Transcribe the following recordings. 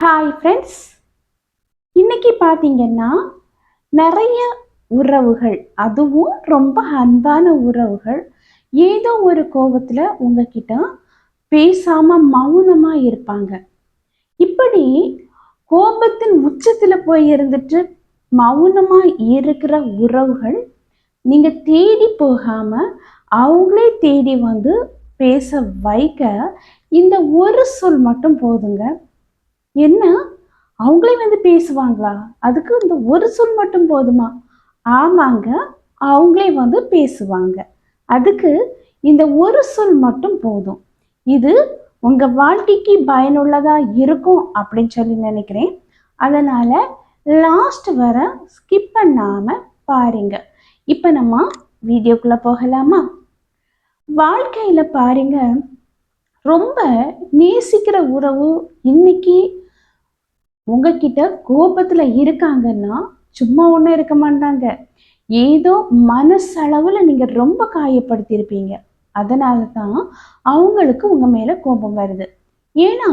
Hi friends இன்னைக்கு பார்த்தீங்கன்னா நிறைய உறவுகள் அதுவும் ரொம்ப அன்பான உறவுகள் ஏதோ ஒரு கோபத்தில் உங்ககிட்ட பேசாமல் மௌனமாக இருப்பாங்க. இப்படி கோபத்தின் உச்சத்தில் போய் இருந்துட்டு மௌனமாக இருக்கிற உறவுகள் நீங்கள் தேடி போகாமல் அவங்களே தேடி வந்து பேச வைக்க இந்த ஒரு சொல் மட்டும் போதுங்க. என்ன? அவங்களே வந்து பேசுவாங்களா? அதுக்கு இந்த ஒரு சொல் மட்டும் போதுமா? ஆமாங்க அவங்களே வந்து பேசுவாங்க. அதுக்கு இந்த ஒரு சொல் மட்டும் போதும். இது உங்க வாழ்க்கைக்கு பயனுள்ளதா இருக்கும் அப்படின்னு சொல்லி நினைக்கிறேன். அதனால லாஸ்ட் வர ஸ்கிப் பண்ணாம பாருங்க. இப்போ நம்ம வீடியோக்குள்ள போகலாமா? வாழ்க்கையில பாருங்க. ரொம்ப நேசிக்கிற உறவு இன்னைக்கு உங்ககிட்ட கோபத்துல இருக்காங்கன்னா சும்மா ஒன்றும் இருக்க மாட்டாங்க. ஏதோ மனசளவில் நீங்கள் ரொம்ப காயப்படுத்தியிருப்பீங்க. அதனால தான் அவங்களுக்கு உங்கள் மேலே கோபம் வருது. ஏன்னா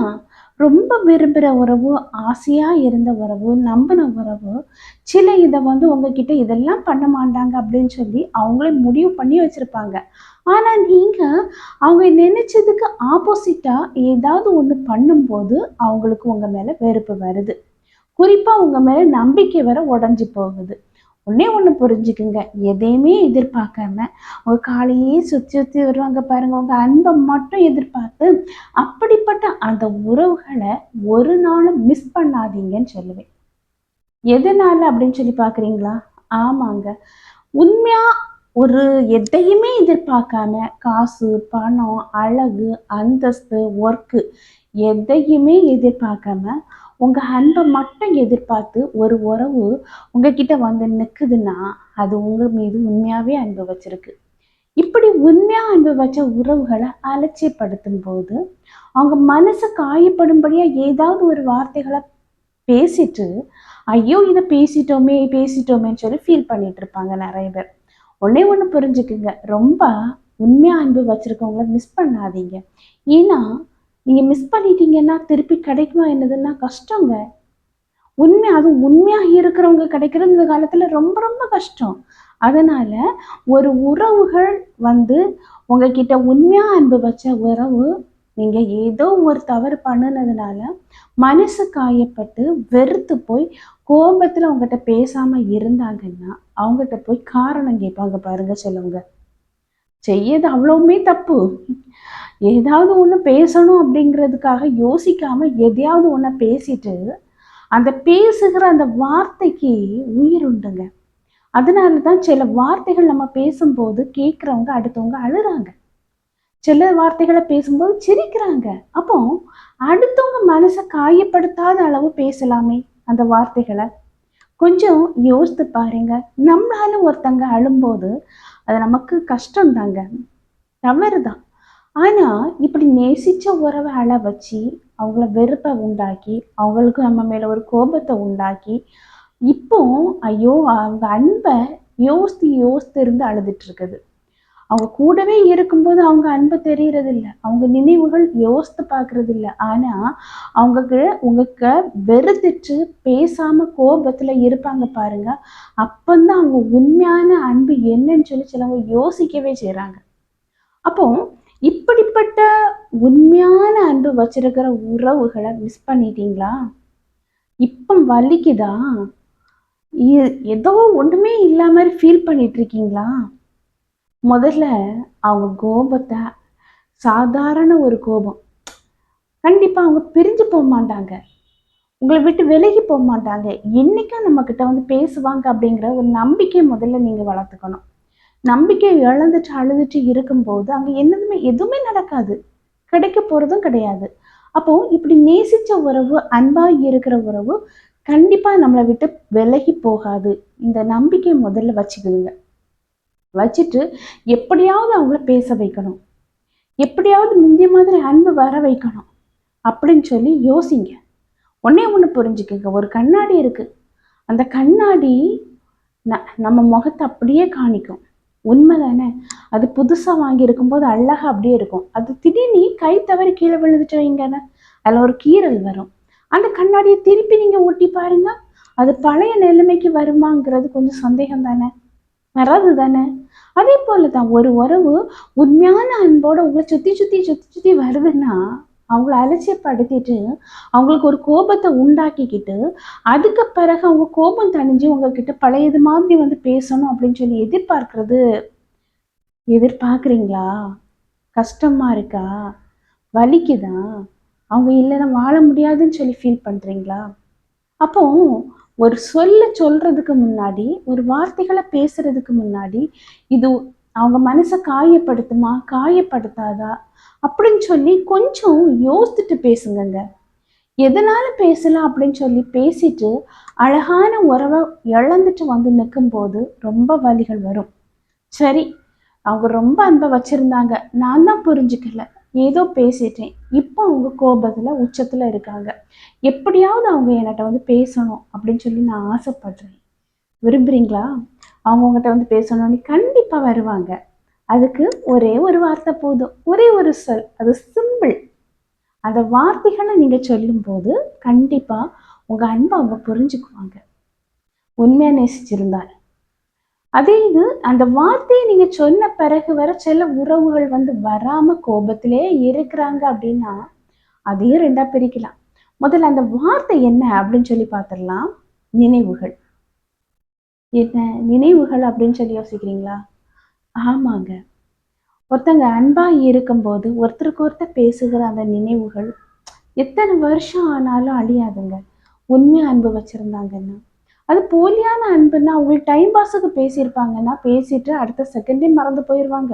ரொம்ப விரும்புகிற உறவு ஆசையா இருந்த உறவு நம்பின உறவு சில இதை வந்து உங்ககிட்ட இதெல்லாம் பண்ண மாட்டாங்க அப்படின்னு சொல்லி அவங்களே முடிவு பண்ணி வச்சிருப்பாங்க. ஆனா நீங்க அவங்க நினைச்சதுக்கு ஆப்போசிட்டா ஏதாவது ஒன்று பண்ணும்போது அவங்களுக்கு உங்க மேல வெறுப்பு வருது. குறிப்பா உங்க மேல நம்பிக்கை வர உடஞ்சி போகுது. ஒன்றே ஒன்று புரிஞ்சுக்குங்க. எதையுமே எதிர்பார்க்காம உங்கள் காலையே சுற்றி சுற்றி வருவாங்க பாருங்க. உங்க அன்பை மட்டும் எதிர்பார்த்து அப்படிப்பட்ட அந்த உறவுகளை ஒரு நாளும் மிஸ் பண்ணாதீங்கன்னு சொல்லுவேன். எதனால அப்படின்னு சொல்லி பார்க்குறீங்களா? ஆமாங்க. உண்மையா ஒரு எதையுமே எதிர்பார்க்காம காசு பணம் அழகு அந்தஸ்து ஒர்க்கு எதையுமே எதிர்பார்க்காம உங்க அன்பை மட்டும் எதிர்பார்த்து ஒரு உறவு உங்ககிட்ட வந்து நிற்குதுன்னா அது உங்க மீது உண்மையாவே அன்பு வச்சிருக்கு. இப்படி உண்மையா அன்பு வச்ச உறவுகளை அலட்சியப்படுத்தும் போது அவங்க மனசு காயப்படும்படியா ஏதாவது ஒரு வார்த்தைகளை பேசிட்டு ஐயோ இதை பேசிட்டோமே பேசிட்டோமேன்னு சொல்லி ஃபீல் பண்ணிட்டு இருப்பாங்க நிறைய பேர். ஒன்னே ஒன்று புரிஞ்சுக்குங்க. ரொம்ப உண்மையா அன்பு வச்சிருக்கவங்கள மிஸ் பண்ணாதீங்க. ஏன்னா நீங்க மிஸ் பண்ணிட்டீங்கன்னா திருப்பி கிடைக்குமா என்னதுன்னா கஷ்டங்க. உண்மை அது உண்மையா இருக்கிறவங்க கிடைக்கிறது இந்த காலத்துல ரொம்ப ரொம்ப கஷ்டம். அதனால ஒரு உறவுகள் வந்து உங்ககிட்ட உண்மையா அன்பு வச்ச உறவு நீங்க ஏதோ ஒரு தவறு பண்ணுனதுனால மனசு காயப்பட்டு வெறுத்து போய் கோபத்துல அவங்ககிட்ட பேசாம இருந்தாங்கன்னா அவங்ககிட்ட போய் காரணம் கேட்பாங்க பாருங்க சொல்லுங்க செய்யது அவ்வளவுமே தப்பு. ஏதாவது ஒன்று பேசணும் அப்படிங்கிறதுக்காக யோசிக்காம எதையாவது ஒன்று பேசிட்டு அந்த பேசுகிற அந்த வார்த்தைக்கு உயிர் உண்டுங்க. அதனால தான் சில வார்த்தைகள் நம்ம பேசும்போது கேட்குறவங்க அடுத்தவங்க அழுறாங்க. சில வார்த்தைகளை பேசும்போது சிரிக்கிறாங்க. அப்போ அடுத்தவங்க மனசை காயப்படுத்தாத அளவு பேசலாமே அந்த வார்த்தைகளை. கொஞ்சம் யோசித்து பாருங்க. நம்மளால ஒருத்தங்க அழும்போது அது நமக்கு கஷ்டம் தாங்க தவறு தான் ஆனால் இப்படி நேசித்த உறவை அள வச்சு அவங்கள வெறுப்பை உண்டாக்கி அவங்களுக்கு நம்ம மேலே ஒரு கோபத்தை உண்டாக்கி இப்போ ஐயோ அவங்க அன்பை யோசித்து யோசித்து இருந்து அழுதுட்டு இருக்குது அவங்க கூடவே இருக்கும்போது அவங்க அன்பு தெரியறது இல்லை அவங்க நினைவுகள் யோசித்து பார்க்கறது இல்லை ஆனால் அவங்களுக்கு உங்களுக்கு வெறுத்துட்டு பேசாம கோபத்துல இருப்பாங்க பாருங்க. அப்பந்தான் அவங்க உண்மையான அன்பு என்னன்னு சொல்லி சிலவங்க யோசிக்கவே செய்கிறாங்க அப்போ இப்படிப்பட்ட உண்மையான அன்பு வச்சிருக்கிற உறவுகளை மிஸ் பண்ணிட்டீங்களா? இப்போ வலிக்குதா? ஏதோ ஒன்றுமே இல்லாம மாதிரி ஃபீல் பண்ணிட்டு இருக்கீங்களா முதல்ல அவங்க கோபத்தை சாதாரண ஒரு கோபம். கண்டிப்பாக அவங்க பிரிஞ்சு போக மாட்டாங்க. உங்களை விட்டு விலகி போக மாட்டாங்க. என்னைக்கும் நம்ம கிட்ட வந்து பேசுவாங்க அப்படிங்கிற ஒரு நம்பிக்கை முதல்ல நீங்கள் வளர்த்துக்கணும். நம்பிக்கை இழந்துட்டு அழுதுட்டு இருக்கும்போது அங்கே என்னதுமே எதுவுமே நடக்காது. கிடைக்க போகிறதும் கிடையாது. அப்போ இப்படி நேசித்த உறவு அன்பாக இருக்கிற உறவு கண்டிப்பாக நம்மளை விட்டு விலகி போகாது. இந்த நம்பிக்கை முதல்ல வச்சுக்கணுங்க. வச்சுட்டு எப்படியாவது அவங்கள பேச வைக்கணும். எப்படியாவது முந்தைய மாதிரி அன்பு வர வைக்கணும் அப்படின்னு சொல்லி யோசிங்க. ஒன்னே ஒன்று புரிஞ்சுக்கங்க. ஒரு கண்ணாடி இருக்கு. அந்த கண்ணாடி ந நம்ம முகத்தை அப்படியே காணிக்கும். உண்மை தானே அது புதுசாக வாங்கி இருக்கும்போது அழகாக அப்படியே இருக்கும். அது திடீர்னு கை தவறி கீழே விழுந்துட்டு வைங்கன்னு அதில் ஒரு கீறல் வரும். அந்த கண்ணாடியை திருப்பி நீங்கள் ஒட்டி பாருங்க. அது பழைய நிலைமைக்கு வருமாங்கிறது கொஞ்சம் சந்தேகம் தானே வராது தானே அதே போல தான் ஒரு உறவு உண்மையான அன்போட உங்களை சுற்றி சுற்றி சுற்றி சுற்றி வருதுன்னா அவங்கள அலட்சியப்படுத்திட்டு அவங்களுக்கு ஒரு கோபத்தை உண்டாக்கிக்கிட்டு அதுக்கு பிறகு அவங்க கோபம் தணிஞ்சு உங்ககிட்ட பழையது மாதிரி வந்து பேசணும் அப்படின்னு சொல்லி எதிர்பார்க்கறது. எதிர்பார்க்குறீங்களா? கஷ்டமாக இருக்கா? வலிக்குதா? அவங்க இல்லைன்னா வாழ முடியாதுன்னு சொல்லி ஃபீல் பண்ணுறீங்களா அப்போ ஒரு சொல்ல சொல்கிறதுக்கு முன்னாடி ஒரு வார்த்தைகளை பேசுறதுக்கு முன்னாடி இது அவங்க மனசை காயப்படுத்துமா? காயப்படுத்தாதா? அப்படின்னு சொல்லி கொஞ்சம் யோசிச்சுட்டு பேசுங்கங்க. எதனால பேசலாம் அப்படின்னு சொல்லி பேசிட்டு அழகான உறவை இழந்துட்டு வந்து நிற்கும்போது ரொம்ப வலிகள் வரும். சரி அவங்க ரொம்ப அன்பை வச்சிருந்தாங்க. நான் தான் புரிஞ்சுக்கல. ஏதோ பேசிட்டேன். இப்போ அவங்க கோபத்தில் உச்சத்தில் இருக்காங்க. எப்படியாவது அவங்க என்கிட்ட வந்து பேசணும் அப்படின்னு சொல்லி நான் ஆசைப்படுறேன். விரும்புகிறீங்களா அவங்கக்கிட்ட வந்து பேசணும்னு கண்டிப்பாக வருவாங்க. அதுக்கு ஒரே ஒரு வார்த்தை போதும். ஒரே ஒரு சொல். அது சிம்பிள் அந்த வார்த்தைகளை நீங்கள் சொல்லும்போது கண்டிப்பாக உங்கள் அன்பை அவங்க புரிஞ்சுக்குவாங்க. உண்மையாக நேசிச்சிருந்தால். அதே இது அந்த வார்த்தையை நீங்கள் சொன்ன பிறகு வர சில உறவுகள் வந்து வராமல் கோபத்திலே இருக்கிறாங்க அப்படின்னா அதையும் ரெண்டாக பிரிக்கலாம். முதல்ல அந்த வார்த்தை என்ன அப்படின்னு சொல்லி பார்த்துடலாம். நினைவுகள். என்ன நினைவுகள் அப்படின்னு சொல்லி யோசிக்கிறீங்களா? ஆமாங்க. ஒருத்தங்க அன்பாக இருக்கும்போது ஒருத்தருக்கு ஒருத்தர் பேசுகிற அந்த நினைவுகள் எத்தனை வருஷம் ஆனாலும் அழியாதுங்க. உண்மையாக அன்பு வச்சுருந்தாங்கன்னா. அது போலியான அன்புன்னா அவங்களுக்கு டைம் பாஸுக்கு பேசியிருப்பாங்கன்னா பேசிட்டு அடுத்த செகண்டே மறந்து போயிடுவாங்க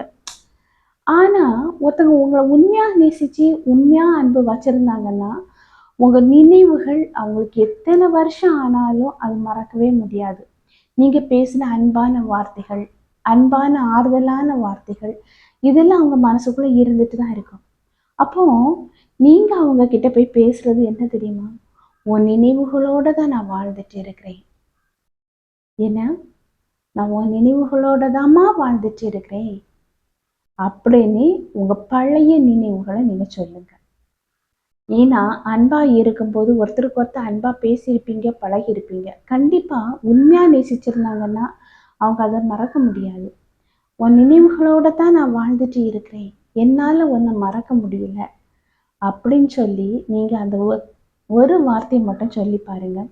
ஆனால் ஒருத்தங்க உங்களை உண்மையாக நேசித்து உண்மையாக அன்பு வச்சுருந்தாங்கன்னா உங்கள் நினைவுகள் அவங்களுக்கு எத்தனை வருஷம் ஆனாலும் அது மறக்கவே முடியாது. நீங்கள் பேசின அன்பான வார்த்தைகள் அன்பான ஆறுதலான வார்த்தைகள் இதெல்லாம் அவங்க மனசுக்குள்ளே இருந்துட்டு தான் இருக்கும். அப்போ நீங்கள் அவங்க கிட்ட போய் பேசுறது என்ன தெரியுமா? உன் நினைவுகளோட தான் நான் வாழ்ந்துட்டு இருக்கிறேன். என்ன? நான் உன் நினைவுகளோட தாம்மா வாழ்ந்துட்டு இருக்கிறேன். அப்படின்னு உங்கள் பழைய நினைவுகளை நீங்கள் சொல்லுங்க. ஏன்னா அன்பாக இருக்கும்போது ஒருத்தருக்கு ஒருத்தர் அன்பாக பேசியிருப்பீங்க பழகியிருப்பீங்க. கண்டிப்பாக உண்மையாக நேசிச்சிருந்தாங்கன்னா அவங்க அதை மறக்க முடியாது. உன் நினைவுகளோட தான் நான் வாழ்ந்துட்டு இருக்கிறேன். என்னால் உன்னை மறக்க முடியல. அப்படின்னு சொல்லி நீங்கள் அந்த ஒரு வார்த்தை மட்டும் சொல்லி பாருங்கள்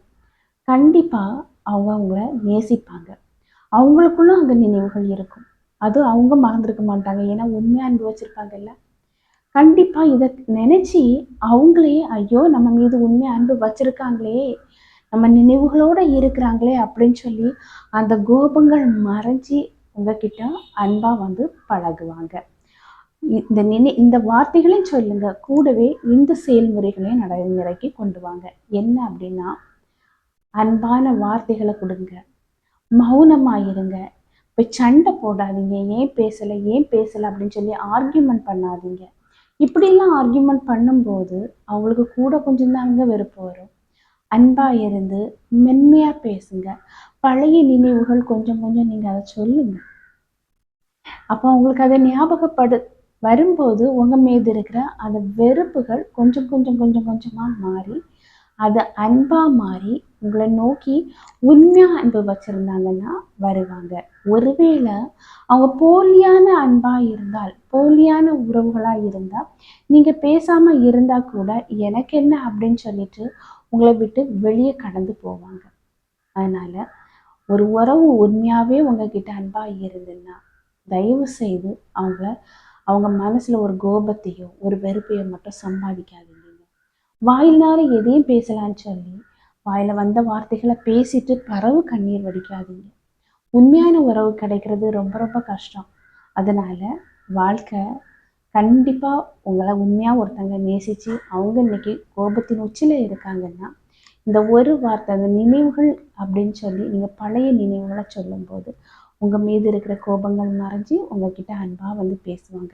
கண்டிப்பாக அவங்க அவங்கள நேசிப்பாங்க. அவங்களுக்குள்ளும் அந்த நினைவுகள் இருக்கும். அது அவங்க மறந்துருக்க மாட்டாங்க. ஏன்னா உண்மையாக அன்பு வச்சுருப்பாங்கல்ல? கண்டிப்பாக இதை நினச்சி அவங்களே ஐயோ நம்ம மீது உண்மையாக அன்பு வச்சுருக்காங்களே நம்ம நினைவுகளோடு இருக்கிறாங்களே அப்படின்னு சொல்லி அந்த கோபங்கள் மறைஞ்சி உங்ககிட்ட அன்பாக வந்து பழகுவாங்க. இந்த நினை இந்த வார்த்தைகளையும் சொல்லுங்க. கூடவே இந்த செயல்முறைகளையும் நடைமுறைக்கு கொண்டு வாங்க. என்ன அப்படின்னா அன்பான வார்த்தைகளை கொடுங்க. மௌனமாக இருங்க இப்போ சண்டை போடாதீங்க. ஏன் பேசலை? ஏன் பேசலை? அப்படின்னு சொல்லி ஆர்கியூமெண்ட் பண்ணாதீங்க. இப்படிலாம் ஆர்கியூமெண்ட் பண்ணும்போது அவங்களுக்கு கூட கொஞ்சம் தாங்க வெறுப்பு வரும். அன்பாக இருந்து மென்மையாக பேசுங்க. பழைய நினைவுகள் கொஞ்சம் கொஞ்சம் நீங்கள் அதை சொல்லுங்க. அப்போ அவங்களுக்கு அதை ஞாபகப்படு வரும்போது உங்கள் மீது இருக்கிற அந்த வெறுப்புகள் கொஞ்சம் கொஞ்சம் கொஞ்சம் கொஞ்சமாக மாறி அது அன்பாக மாறி உங்களை நோக்கி உண்மையாக அன்பு வச்சுருந்தாங்கன்னா வருவாங்க. ஒருவேளை அவங்க போலியான அன்பாக இருந்தால் போலியான உறவுகளாக இருந்தால் நீங்கள் பேசாமல் இருந்தால் கூட எனக்கு என்ன அப்படின்னு சொல்லிட்டு உங்களை விட்டு வெளியே கடந்து போவாங்க. அதனால் ஒரு உறவு உண்மையாகவே உங்ககிட்ட அன்பாக இருந்துன்னா தயவு செய்து அவங்கள அவங்க மனசில் ஒரு கோபத்தையோ ஒரு வெறுப்பையோ மட்டும் சம்பாதிக்காதீங்க. வாயினால எதையும் பேசலான்னு சொல்லி வாயில் வந்த வார்த்தைகளை பேசிட்டு பறவு கண்ணீர் வடிக்காதீங்க. உண்மையான உறவு கிடைக்கிறது ரொம்ப ரொம்ப கஷ்டம். அதனால் வாழ்க்கை கண்டிப்பாக உங்களை உண்மையாக ஒருத்தங்க நேசித்து அவங்க இன்னைக்கு கோபத்தின் உச்சியில் இருக்காங்கன்னா இந்த ஒரு வார்த்தை அந்த நினைவுகள் அப்படின்னு சொல்லி நீங்கள் பழைய நினைவுகளை சொல்லும்போது உங்கள் மீது இருக்கிற கோபங்கள் மறைஞ்சி உங்ககிட்ட அன்பாக வந்து பேசுவாங்க.